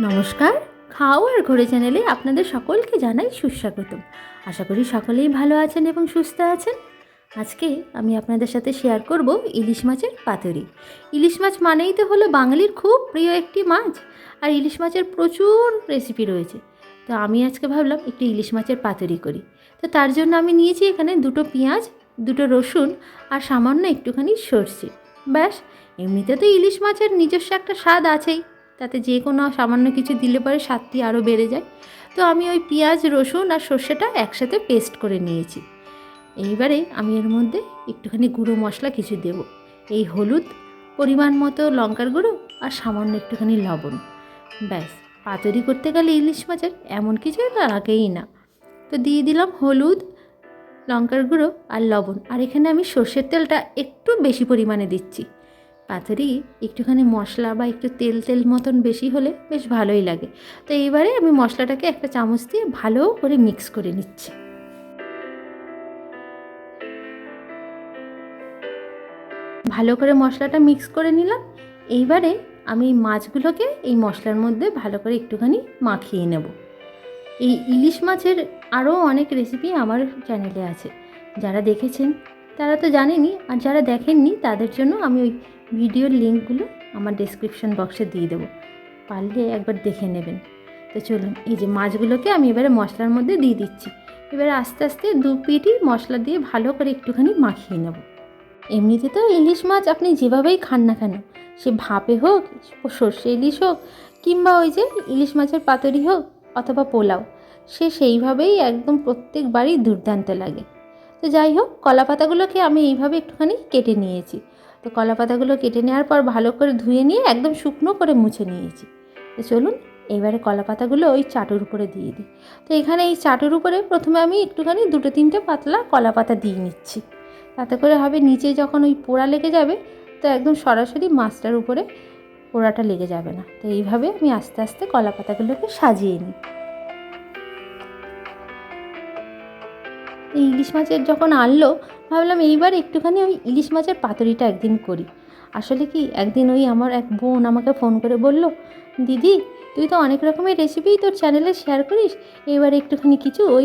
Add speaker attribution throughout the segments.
Speaker 1: নমস্কার। খাও আর ঘোরে চ্যানেলে আপনাদের সকলকে জানাই সুস্বাগতম। আশা করি সকলেই ভালো আছেন এবং সুস্থ আছেন। আজকে আমি আপনাদের সাথে শেয়ার করব ইলিশ মাছের পাতুরি। ইলিশ মাছ মানেই তো হলো বাঙালির খুব প্রিয় একটি মাছ, আর ইলিশ মাছের প্রচুর রেসিপি রয়েছে। তো আমি আজকে ভাবলাম একটু ইলিশ মাছের পাতুরি করি। তো তার জন্য আমি নিয়েছি এখানে দুটো পেঁয়াজ, দুটো রসুন আর সামান্য একটুখানি সর্ষে। ব্যাস, এমনিতে তো ইলিশ মাছের নিজস্ব একটা স্বাদ আছেই। তাতে যে কোনো সামান্য কিছু দিলে পরে স্বাদটি আরও বেড়ে যায়। তো আমি ওই পেঁয়াজ, রসুন আর সর্ষেটা একসাথে পেস্ট করে নিয়েছি। এইবারে আমি এর মধ্যে একটুখানি গুঁড়ো মশলা কিছু দেব। এই হলুদ, পরিমাণ মতো লঙ্কার গুঁড়ো আর সামান্য একটুখানি লবণ। ব্যাস, পাতুরি করতে গেলে ইলিশ মাছের এমন কিছুই লাগেই না। তো দিয়ে দিলাম হলুদ, লঙ্কার গুঁড়ো আর লবণ। আর এখানে আমি সর্ষের তেলটা একটু বেশি পরিমাণে দিচ্ছি। পাতুরি একটুখানি মশলা বা একটু তেল তেল মতন বেশি হলে বেশ ভালোই লাগে। তো এইবারে আমি মশলাটাকে একটা চামচ দিয়ে ভালো করে মিক্স করে নিচ্ছি। ভালো করে মশলাটা মিক্স করে নিলাম। এইবারে আমি মাছগুলোকে এই মশলার মধ্যে ভালো করে একটুখানি মাখিয়ে নেব। এই ইলিশ মাছের আরও অনেক রেসিপি আমার চ্যানেলে আছে। যারা দেখেছেন তারা তো জানেনই আর যারা দেখেননি তাদের জন্য আমি ওই ভিডিওর লিঙ্কগুলো আমার ডেসক্রিপশন বক্সে দিয়ে দেবো। পারলে একবার দেখে নেবেন। তো চলুন, এই যে মাছগুলোকে আমি এবারে মশলার মধ্যে দিয়ে দিচ্ছি। এবারে আস্তে আস্তে দু পিটি মশলা দিয়ে ভালো করে একটুখানি মাখিয়ে নেব। এমনিতে তো ইলিশ মাছ আপনি যেভাবেই খান না কেন, সে ভাপে হোক ও সর্ষে ইলিশ হোক, কিংবা ওই যে ইলিশ মাছের পাতুরি হোক, অথবা পোলাও, সে সেইভাবেই একদম প্রত্যেকবারই দুর্দান্ত লাগে। তো যাই হোক কলা পাতাগুলোকে আমি এইভাবে একটুখানি কেটে নিয়েছি। তো কলা পাতাগুলো কেটে নেওয়ার পর ভালো করে ধুয়ে নিয়ে একদম শুকনো করে মুছে নিয়েছি। তো চলুন, এবারে কলা পাতাগুলো ওই চাটুর উপরে দিয়ে দিই। তো এখানে এই চাটুর উপরে প্রথমে আমি একটুখানি দুটো তিনটে পাতলা কলা পাতা দিয়ে নিচ্ছি। তাতে করে হবে নিচে যখন ওই পোড়া লেগে যাবে, তো একদম সরাসরি মাছটার উপরে পোড়াটা লেগে যাবে না। তো এইভাবে আমি আস্তে আস্তে কলা পাতাগুলোকে সাজিয়ে নিই। এই ইলিশ মাছের যখন আনলো, ভাবলাম এইবার একটুখানি ওই ইলিশ মাছের পাতুরিটা একদিন করি। আসলে কি, একদিন ওই আমার এক বোন আমাকে ফোন করে বলল, দিদি, তুই তো অনেক রকমের রেসিপিই তোর চ্যানেলে শেয়ার করিস, এবার একটুখানি কিছু ওই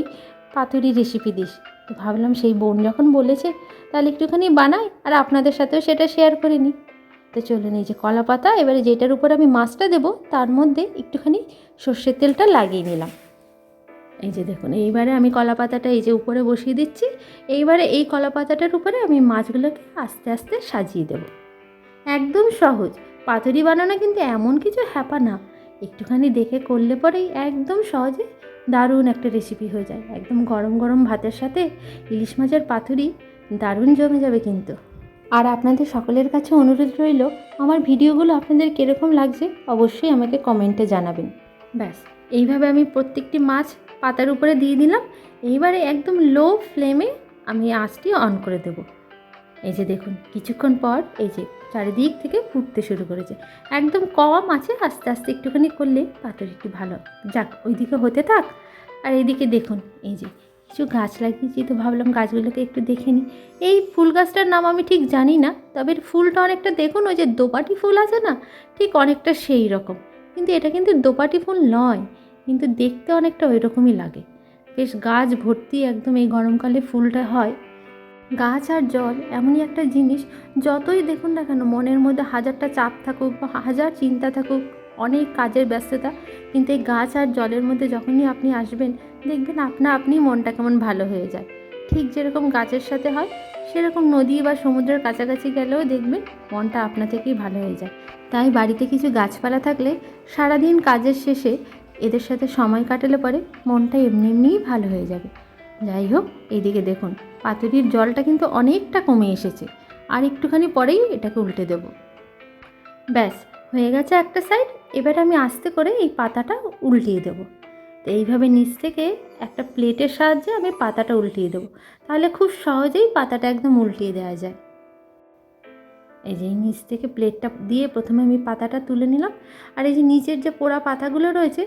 Speaker 1: পাতুরি রেসিপি দিস। তো ভাবলাম সেই বোন যখন বলেছে, তাহলে একটুখানি বানাই, আর আপনাদের সাথেও সেটা শেয়ার করে নিই তো চলুন, এই যে কলা পাতা এবারে যেটার উপর আমি মাছটা দেবো, তার মধ্যে একটুখানি সর্ষের তেলটা লাগিয়ে নিলাম। এই যে দেখুন, এইবারে আমি কলা পাতাটা এই যে উপরে বসিয়ে দিচ্ছি। এইবারে এই কলা পাতাটার উপরে আমি মাছগুলোকে আস্তে আস্তে সাজিয়ে দেব। একদম সহজ। পাতুরি বানানো কিন্তু এমন কিছু হ্যাপা না। একটুখানি দেখে করলে পরেই একদম সহজে দারুণ একটা রেসিপি হয়ে যায়। একদম গরম গরম ভাতের সাথে ইলিশ মাছের পাতুরি দারুণ জমে যাবে কিন্তু। আর আপনাদের সকলের কাছে অনুরোধ রইল, আমার ভিডিওগুলো আপনাদের কীরকম লাগছে অবশ্যই আমাকে কমেন্টে জানাবেন। ব্যাস, এইভাবে আমি প্রত্যেকটি মাছ পাতার উপরে দিয়ে দিলাম। এইবারে একদম লো ফ্লেমে আমি আঁচটি অন করে দেব। এই যে দেখুন, কিছুক্ষণ পর এই যে চারিদিক থেকে ফুটতে শুরু করেছে। একদম কম আছে, আস্তে আস্তে একটুখানি করলে পাতুরি একটু ভালো। যাক, ওইদিকে হতে থাক। আর এইদিকে দেখুন, এই যে কিছু গাছ লাগিয়েছি তো ভাবলাম গাছগুলোকে একটু দেখে নিই। এই ফুল গাছটার নাম আমি ঠিক জানি না, তবে ফুলটা অনেকটা দেখুন, ওই যে দোপাটি ফুল আছে না, ঠিক অনেকটা সেই রকম। কিন্তু এটা কিন্তু দোপাটি ফুল নয় কিন্তু দেখতে অনেকটা ওই রকমই লাগে। বেশ গাছ ভর্তি একদম এই গরমকালে ফুলটা হয়। গাছ আর জল এমনই একটা জিনিস, যতই দেখুন না কেন মনের মধ্যে হাজারটা চাপ থাকুক বা হাজার চিন্তা থাকুক, অনেক কাজের ব্যস্ততা, কিন্তু এই গাছ আর জলের মধ্যে যখনই আপনি আসবেন, দেখবেন আপনা আপনি মনটা কেমন ভালো হয়ে যায়। ঠিক যেরকম গাছের সাথে হয়, সেরকম নদী বা সমুদ্রের কাছাকাছি গেলেও দেখবেন মনটা আপনা থেকেই ভালো হয়ে যায়। তাই বাড়িতে কিছু গাছপালা থাকলে সারাদিন কাজের শেষে এদের সাথে সময় কাটালে পরে মনটা এমনি এমনিই ভালো হয়ে যাবে। যাই হোক, এদিকে দেখুন পাতুরির জলটা কিন্তু অনেকটা কমে এসেছে। আর একটুখানি পরেই এটাকে উল্টে দেব। ব্যাস, হয়ে গেছে একটা সাইড, এবার আমি আস্তে করে এই পাতাটা উল্টিয়ে দেবো। তো এইভাবে নিচ থেকে একটা প্লেটের সাহায্যে আমি পাতাটা উল্টিয়ে দেবো। তাহলে খুব সহজেই পাতাটা একদম উল্টিয়ে দেওয়া যায়। এই যে নিচ থেকে প্লেটটা দিয়ে প্রথমে আমি পাতাটা তুলে নিলাম। আর এই যে নিচের যে পোড়া পাতাগুলো রয়েছে,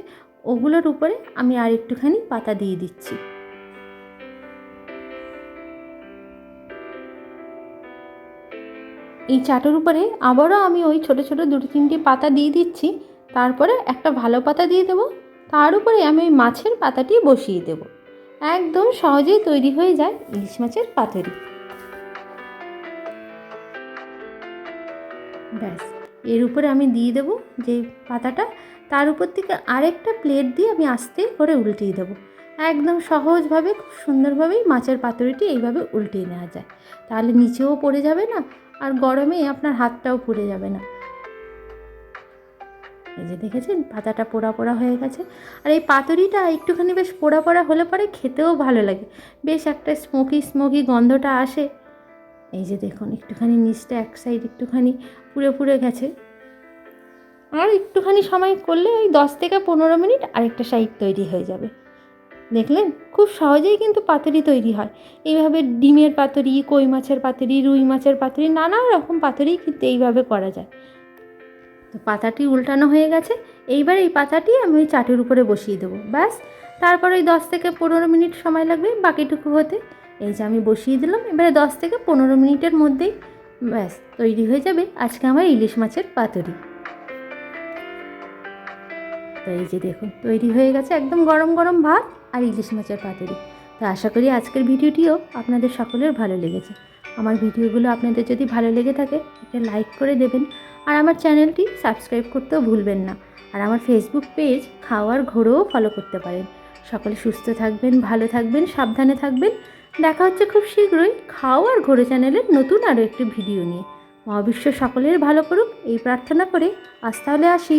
Speaker 1: ওগুলোর উপরে আমি আর একটুখানি পাতা দিয়ে দিচ্ছি। এই চাটের উপরে আবারও আমি ওই ছোটো ছোটো দুটো তিনটে পাতা দিয়ে দিচ্ছি। তারপরে একটা ভালো পাতা দিয়ে দেবো। তার উপরে আমি ওই মাছের পাতাটি বসিয়ে দেবো। একদম সহজেই তৈরি হয়ে যায় ইলিশ মাছের পাতুরি। ব্যাস। এর উপরে আমি দিয়ে দেবো যে পাতাটা, তার উপর থেকে আরেকটা প্লেট দিয়ে আমি আস্তে করে উল্টিয়ে দেবো। একদম সহজভাবে, খুব সুন্দরভাবেই মাছের পাতুরিটি এইভাবে উল্টিয়ে নেওয়া যায়। তাহলে নিচেও পড়ে যাবে না, আর গরমে আপনার হাতটাও পুড়ে যাবে না। এই যে দেখেছেন, পাতাটা পোড়া পোড়া হয়ে গেছে। আর এই পাতুরিটা একটুখানি বেশ পোড়া পোড়া হলে পরে খেতেও ভালো লাগে। বেশ একটা স্মোকি স্মোকি গন্ধটা আসে। এই যে দেখুন, একটুখানি নিচটা এক সাইড একটুখানি পুড়ে পুড়ে গেছে। আর একটুখানি সময় করলে ওই দশ থেকে পনেরো মিনিট আরেকটা সাইড তৈরি হয়ে যাবে। দেখলেন? খুব সহজেই কিন্তু পাতুরি তৈরি হয়। এইভাবে ডিমের পাতুরি, কই মাছের পাতুরি, রুই মাছের পাতুরি, নানা রকম পাতুরি কিন্তু এইভাবে করা যায়। তো পাতাটি উল্টানো হয়ে গেছে। এইবার এই পাতাটি আমি ওই চাটুর উপরে বসিয়ে দেবো। ব্যাস, তারপর ওই দশ থেকে পনেরো মিনিট সময় লাগবে বাকিটুকু হতে। এই যে আমি বসিয়ে দিলাম, এবারে দশ থেকে পনেরো মিনিটের মধ্যেই ব্যাস, তৈরি হয়ে যাবে আজকে আমার ইলিশ মাছের পাতুরি। তো এই যে দেখুন, তৈরি হয়ে গেছে একদম গরম গরম ভাত আর ইলিশ মাছের পাতুরি। তো আশা করি আজকের ভিডিওটিও আপনাদের সকলের ভালো লেগেছে। আমার ভিডিওগুলো আপনাদের যদি ভালো লেগে থাকে, একটা লাইক করে দেবেন আর আমার চ্যানেলটি সাবস্ক্রাইব করতেও ভুলবেন না। আর আমার ফেসবুক পেজ খাওয়ার ঘোরেও ফলো করতে পারেন। সকলে সুস্থ থাকবেন, ভালো থাকবেন, সাবধানে থাকবেন। দেখা হচ্ছে খুব শীঘ্রই খাও আর ঘোরে চ্যানেলের নতুন আরও একটি ভিডিও নিয়ে। মহাবিশ্ব সকলের ভালো করুক, এই প্রার্থনা করে আজ তাহলে আসি।